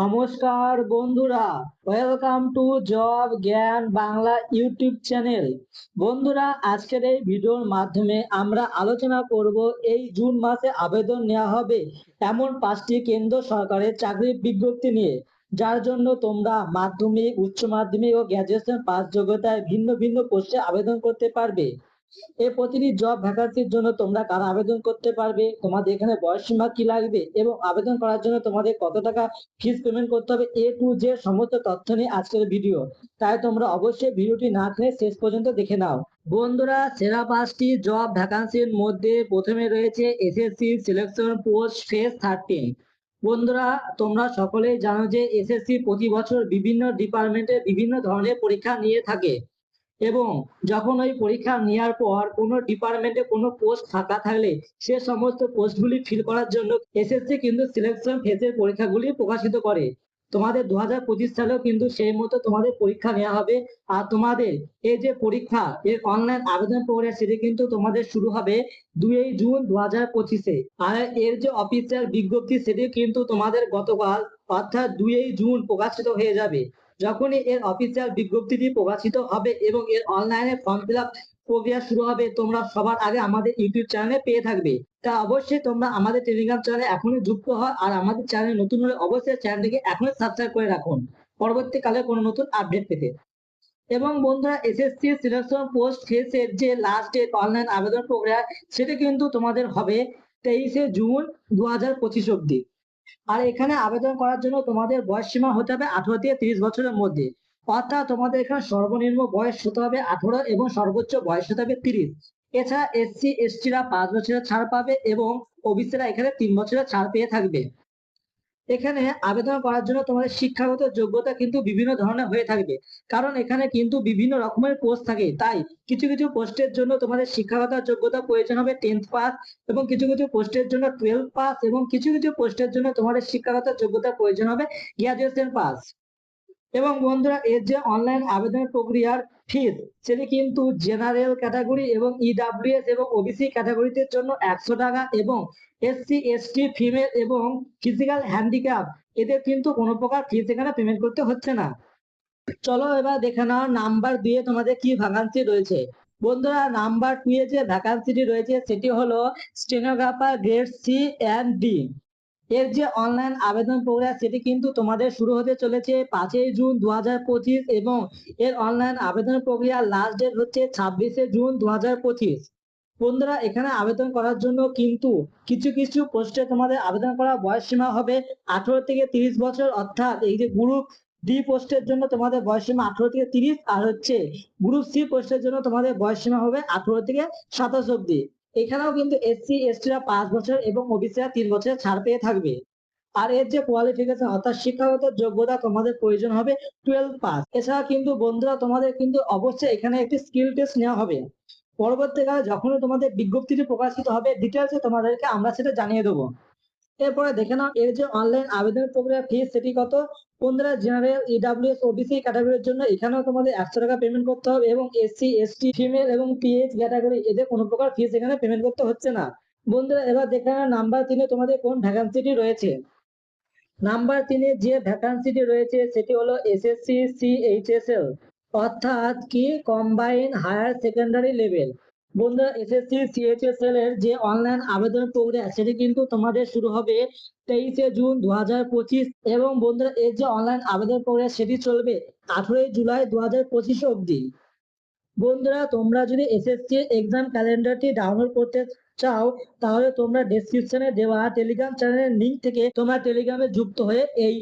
নমস্কার বন্ধুরা welcome to job জ্ঞান বাংলা ইউটিউব চ্যানেল বন্ধুরা, আজকের এই ভিডিওর মাধ্যমে আমরা আলোচনা করব, এই জুন মাসে আবেদন নেওয়া হবে এমন পাঁচটি কেন্দ্র সরকারের চাকরির বিজ্ঞপ্তি নিয়ে। যার জন্য তোমরা মাধ্যমিক, উচ্চ মাধ্যমিক ও গ্র্যাজুয়েশন পাস যোগ্যতায় ভিন্ন ভিন্ন পোস্টে আবেদন করতে পারবে। এই প্রতিটি জব ভ্যাকান্সির জন্য তোমরা কারা আবেদন করতে পারবে? তোমাদের এখানে বয়স সীমা কি লাগবে? এবং আবেদন করার জন্য তোমাদের কত টাকা ফিস পেমেন্ট করতে হবে? এ টু জে সমস্ত তথ্য নিয়ে আজকের ভিডিও তাই তোমরা অবশ্যই ভিডিওটি না খেয়ে শেষ পর্যন্ত দেখে নাও। বন্ধুরা, সেরা পাঁচটি জব ভ্যাকান্সির মধ্যে প্রথমে রয়েছে SSC selection post phase thirteen বন্ধুরা, তোমরা সকলেই জানো যে এসএসসি প্রতি বছর বিভিন্ন ডিপার্টমেন্টে বিভিন্ন ধরনের পরীক্ষা নিয়ে থাকে। এবং যখন ওই পরীক্ষা নেওয়ার পর কোনো ডিপার্টমেন্টে কোনো পোস্ট ফাঁকা থাকলে সে সমস্ত পোস্টগুলি ফিল করার জন্য এসএসসি কিন্তু সিলেকশন ফেজের পরীক্ষাগুলি প্রকাশিত করে। তোমাদের দু হাজার পঁচিশ সালেও কিন্তু সেই মতো তোমাদের পরীক্ষা নেওয়া হবে। আর তোমাদের এই যে পরীক্ষা, এর অনলাইন আবেদন প্রক্রিয়া সেটি কিন্তু তোমাদের শুরু হবে দুই জুন দু হাজার পঁচিশে। আর এর যে অফিসিয়াল বিজ্ঞপ্তি সেটি কিন্তু তোমাদের গতকাল অর্থাৎ দুই জুন প্রকাশিত হয়ে যাবে। যখনই এর অফিসিয়াল বিজ্ঞপ্তিটি প্রকাশিত হবে এবং এর অনলাইনে ফর্ম ফিল আপ প্রক্রিয়া শুরু হবে, তোমরা সবার আগে আমাদের ইউটিউব চ্যানেলে পেয়ে থাকবে। তা অবশ্যই তোমরা আমাদের টেলিগ্রাম চ্যানেলে এখনই যুক্ত হয় আর আমাদের চ্যানেল নতুন হলে অবশ্যই চ্যানেলটিকে এখনই সাবস্ক্রাইব করে রাখুন। পরবর্তীকালে কোনো নতুন আপডেট পেতে। এবং বন্ধুরা এসএসসি সিলেকশন পোস্ট ফেসের যে লাস্ট ডেট অনলাইন আবেদন প্রক্রিয়া, সেটা কিন্তু তোমাদের হবে তেইশে জুন দু হাজার পঁচিশ অব্দি আর এখানে আবেদন করার জন্য তোমাদের বয়স সীমা হতে হবে আঠারো থেকে তিরিশ বছরের মধ্যে। অর্থাৎ তোমাদের এখানে সর্বনিম্ন বয়স হতে হবে আঠারো এবং সর্বোচ্চ বয়স হতে হবে তিরিশ। এছাড়া এসসি, এসটিরা পাঁচ বছরের ছাড় পাবে এবং ওবিসিরা এখানে তিন বছরের ছাড় পেয়ে থাকবে। এখানে আবেদন করার জন্য তোমাদের শিক্ষাগত যোগ্যতা কিন্তু বিভিন্ন ধরনের হয়ে থাকবে। কারণ এখানে কিন্তু বিভিন্ন রকমের পোস্ট থাকে। তাই কিছু কিছু পোস্টের জন্য তোমাদের শিক্ষাগত যোগ্যতা প্রয়োজন হবে টেন্থ পাস এবং কিছু কিছু পোস্টের জন্য টুয়েলভ পাস এবং কিছু কিছু পোস্টের জন্য তোমাদের শিক্ষাগত যোগ্যতা প্রয়োজন হবে গ্রাজুয়েশন পাস এবং বন্ধুরা, এর যে অনলাইন আবেদন প্রক্রিয়ার ফিজ সেটি কিন্তু জেনারেল ক্যাটাগরি এবং ইডাব্লিউএস এবং ওবিসি ক্যাটাগরিতে জন্য একশো টাকা এবং এসসি এসটি ফিমেল এবং ফিজিক্যাল হ্যান্ডিক্যাপ এদের কিন্তু কোনো প্রকার ফিস এখানে পেমেন্ট করতে হচ্ছে না। চলো এবার দেখে নাও নাম্বার দিয়ে তোমাদের কি ভ্যাকান্সি রয়েছে। বন্ধুরা নাম্বার টু এ যে ভ্যাকান্সিটি রয়েছে, সেটি হলো stenographer grade C and D এর যে অনলাইন আবেদন প্রক্রিয়া সেটি কিন্তু তোমাদের শুরু হতে চলেছে পাঁচই জুন দু এবং এর অনলাইন আবেদন প্রক্রিয়া লাস্ট ডেট হচ্ছে ছাব্বিশে জুন দু পঁচিশ। বন্ধুরা, এখানে আবেদন করার জন্য কিন্তু কিছু কিছু পোস্টে তোমাদের আবেদন করার বয়স সীমা হবে আঠারো থেকে তিরিশ বছর। অর্থাৎ এই যে গ্রুপ ডি পোস্টের জন্য তোমাদের বয়স সীমা আঠারো থেকে তিরিশ আর হচ্ছে গ্রুপ সি পোস্টের জন্য তোমাদের বয়স সীমা হবে আঠারো থেকে সাতাশ অব্দি এখানেও কিন্তু এসসি এসটিরা পাঁচ বছর এবং ওবিসিরা তিন বছরের ছাড় পেয়ে থাকবে। আর এর যে কোয়ালিফিকেশন অর্থাৎ শিক্ষাগত যোগ্যতা তোমাদের প্রয়োজন হবে টুয়েলভ পাস এছাড়া কিন্তু বন্ধুরা, তোমাদের কিন্তু অবশ্যই এখানে একটি স্কিল টেস্ট নেওয়া হবে। পরবর্তীকালে যখনই তোমাদের বিজ্ঞপ্তিটি প্রকাশিত হবে ডিটেলসে তোমাদেরকে আমরা সেটা জানিয়ে দেবো। এরপরে দেখে নাও এর যে অনলাইন আবেদন প্রক্রিয়া ফিস সেটি কত? বন্ধুরা জেনারেল ইডাব্লিউএস ওবিসি ক্যাটাগরির জন্য এখানেও তোমাদের একশো টাকা পেমেন্ট করতে হবে এবং এসসি এসটি ফিমেল এবং পিএইচ ক্যাটাগরি এদের কোনো প্রকার ফিস এখানে পেমেন্ট করতে হচ্ছে না। বন্ধুরা, এবার দেখে নাও নাম্বার তিনে তোমাদের কোন ভ্যাকান্সিটি রয়েছে? নাম্বার তিনে যে ভ্যাকান্সিটি রয়েছে সেটি হলো এসএসসি সিএইচএসএল অর্থাৎ কি? কম্বাইন হায়ার সেকেন্ডারি লেভেল বন্ধুরা এসএসসি সিএইচএসএল এর যে অনলাইন আবেদন প্রক্রিয়া, সেটি কিন্তু তোমাদের শুরু হবে তেইশে জুন দু এবং বন্ধুরা, এর যে অনলাইন আবেদন প্রক্রিয়া, সেটি চলবে আঠারোই জুলাই দু অব্দি বন্ধুরা, তোমরা যদি এসএসসি এক্সাম ক্যালেন্ডারটি ডাউনলোড করতে চাও, তাহলে তোমরা ডেসক্রিপশনে দেওয়া টেলিগ্রাম চ্যানেলের লিংক থেকে তোমরা টেলিগ্রামে যুক্ত হয়ে এই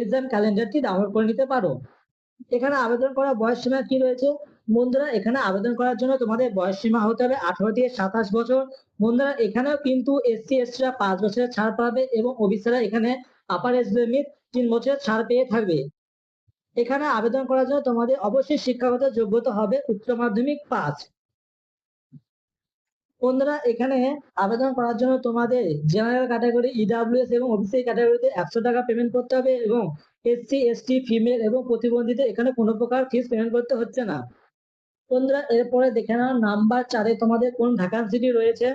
এক্সাম ক্যালেন্ডারটি ডাউনলোড করে নিতে পারো। এখানে আবেদন করার বয়স সীমা কি রয়েছে? বন্ধুরা, এখানে আবেদন করার জন্য তোমাদের বয়স সীমা হতে হবে আঠারো থেকে সাতাশ বছর। বন্ধুরা, এখানেও কিন্তু এসসি, এসটিরা পাঁচ বছরের ছাড় পাবে এবং ওবিসিরা এখানে আপার এজ লিমিট তিন বছরের ছাড় পেয়ে থাকবে। এখানে আবেদন করার জন্য তোমাদের অবশ্যই শিক্ষাগত যোগ্যতা হবে উচ্চ মাধ্যমিক পাস। বন্ধুরা, এখানে আবেদন করার জন্য তোমাদের জেনারেল ক্যাটাগরি ইডাব্লিউএস এবং ওবিসি ক্যাটাগরিতে একশো টাকা পেমেন্ট করতে হবে এবং এসসি, এসটি ফিমেল এবং প্রতিবন্ধীদের এখানে কোনো প্রকার ফিস পেমেন্ট করতে হচ্ছে না। বন্ধুরা, এরপরে দেখে নাও নাম্বার চারে তোমাদের কোন ভ্যাকান্সিটি রয়েছে।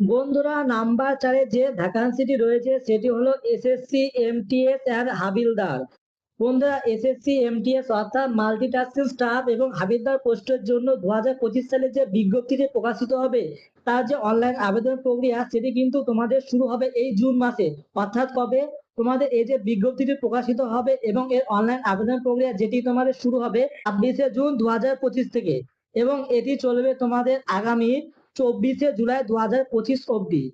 বন্ধুরা, নাম্বার চারে যে ভ্যাকান্সিটি রয়েছে, সেটি হলো এসএসসি এমটিএস এর হাবিলদার। বন্ধুরা এসএসসি এমটিএস অর্থাৎ মাল্টিটাস্কিং স্টাফ এবং হাবিলদার পোস্টের জন্য দু হাজার পঁচিশ সালে যে বিজ্ঞপ্তিটি প্রকাশিত হবে, তার যে অনলাইন আবেদন প্রক্রিয়া, সেটি কিন্তু তোমাদের শুরু হবে এই জুন মাসে, অর্থাৎ কবে? তোমাদের এই যে বিজ্ঞপ্তিটি প্রকাশিত হবে এবং এর অনলাইন আবেদন প্রক্রিয়া যেটি তোমাদের শুরু হবে ছাব্বিশে জুন দু হাজার পঁচিশ থেকে এবং এটি চলবে তোমাদের আগামী চব্বিশে জুলাই দু হাজার পঁচিশ অব্দি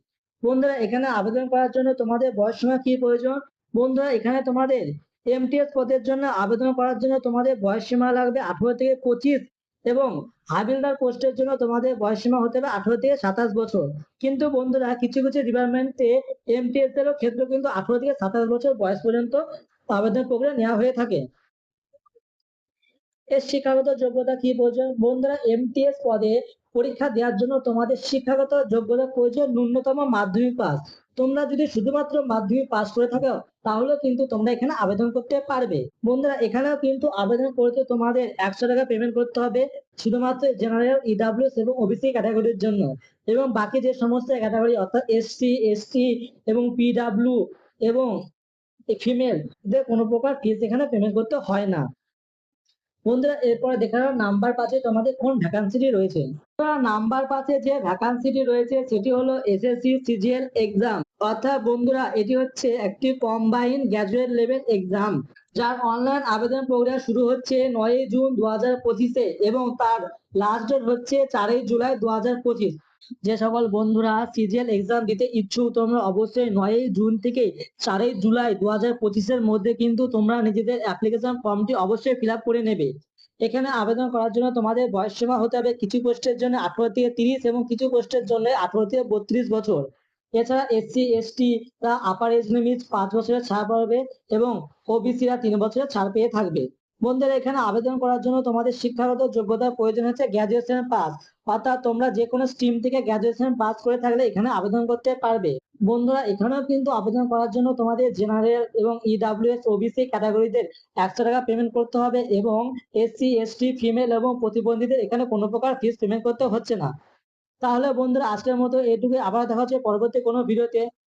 বন্ধুরা, এখানে আবেদন করার জন্য তোমাদের বয়স সীমা কি প্রয়োজন? বন্ধুরা, এখানে তোমাদের এমটিএস পদের জন্য আবেদন করার জন্য তোমাদের বয়স সীমা লাগবে আঠারো থেকে পঁচিশ। এবং হাবিলদার পোস্টের জন্য তোমাদের বয়স সীমা হতে হবে আঠারো থেকে সাতাশ বছর। কিন্তু বন্ধুরা, কিছু কিছু ডিপার্টমেন্টে এমটিএস এরও ক্ষেত্রে কিন্তু আঠারো থেকে সাতাশ বছর বয়স পর্যন্ত আবেদন প্রক্রিয়া নেওয়া হয়ে থাকে। এর শিক্ষাগত যোগ্যতা কি প্রয়োজন? বন্ধুরা এমটিএস পদে পরীক্ষা দেওয়ার জন্য তোমাদের শিক্ষাগত যোগ্যতা প্রয়োজন ন্যূনতম মাধ্যমিক পাস তোমরা যদি শুধুমাত্র মাধ্যমিক পাস করে থাকো তাহলে কিন্তু তোমরা এখানে আবেদন করতে পারবে। বন্ধুরা, এখানেও কিন্তু আবেদন করতে তোমাদের একশো টাকা পেমেন্ট করতে হবে, শুধুমাত্র জেনারেল ইডাব্লিউএস এবং ওবিসি ক্যাটাগরির জন্য। এবং বাকি যে সমস্ত ক্যাটাগরি অর্থাৎ এসসি এসটি এবং পিডাব্লিউ এবং ফিমেল এদের কোনো প্রকার ফিস এখানে পেমেন্ট করতে হয় না। বন্ধুরা, এরপরে দেখা নাম্বার পাঁচে তোমাদের কোন ভ্যাকান্সিটি রয়েছে। নাম্বার পাঁচে যে ভ্যাকান্সিটি রয়েছে, সেটি হলো এসএসসি সিজিএল এক্সাম অর্থাৎ বন্ধুরা, এটি হচ্ছে একটি কম্বাইন গ্র্যাজুয়েট লেভেল এক্সাম যার অনলাইন আবেদন প্রক্রিয়া শুরু হচ্ছে নয়ই জুন দু হাজার পঁচিশে এবং তার লাস্ট ডেট হচ্ছে চারই জুলাই দু হাজার পঁচিশ। যে সকল বন্ধুরা সিজিএল এক্সাম দিতে ইচ্ছুক, তোমরা অবশ্যই নয়ই জুন থেকে চারই জুলাই দু হাজার পঁচিশের মধ্যে কিন্তু তোমরা নিজেদের অ্যাপ্লিকেশন ফর্মটি অবশ্যই ফিল করে নেবে। এখানে আবেদন করার জন্য তোমাদের বয়স সীমা হতে হবে কিছু পোস্টের জন্য আঠারো থেকে তিরিশ এবং কিছু পোস্টের জন্য আঠারো থেকে বত্রিশ বছর। এছাড়া এসসি এসটি রা আপার এজ লিমিট পাঁচ বছরের ছাড় পাবে এবং ওবিসিরা তিন বছরের ছাড় পেয়ে থাকবে। বন্ধুরা, এখানে আবেদন করার জন্য তোমাদের শিক্ষাগত যোগ্যতার প্রয়োজন হচ্ছে গ্র্যাজুয়েশন পাস অর্থাৎ তোমরা যে কোনো স্ট্রিম থেকে গ্র্যাজুয়েশন পাস করে থাকলে এখানে আবেদন করতে পারবে। বন্ধুরা, এখানেও কিন্তু আবেদন করার জন্য তোমাদের জেনারেল এবং ইডাব্লিউএস ওবিসি ক্যাটাগরিদের একশো টাকা পেমেন্ট করতে হবে এবং এসসি এসটি ফিমেল এবং প্রতিবন্ধীদের এখানে কোনো প্রকার ফিস পেমেন্ট করতে হচ্ছে না। তাহলে বন্ধুরা আজকের মতো এটুকু আবার দেখা হচ্ছে পরবর্তী কোনো ভিডিওতে।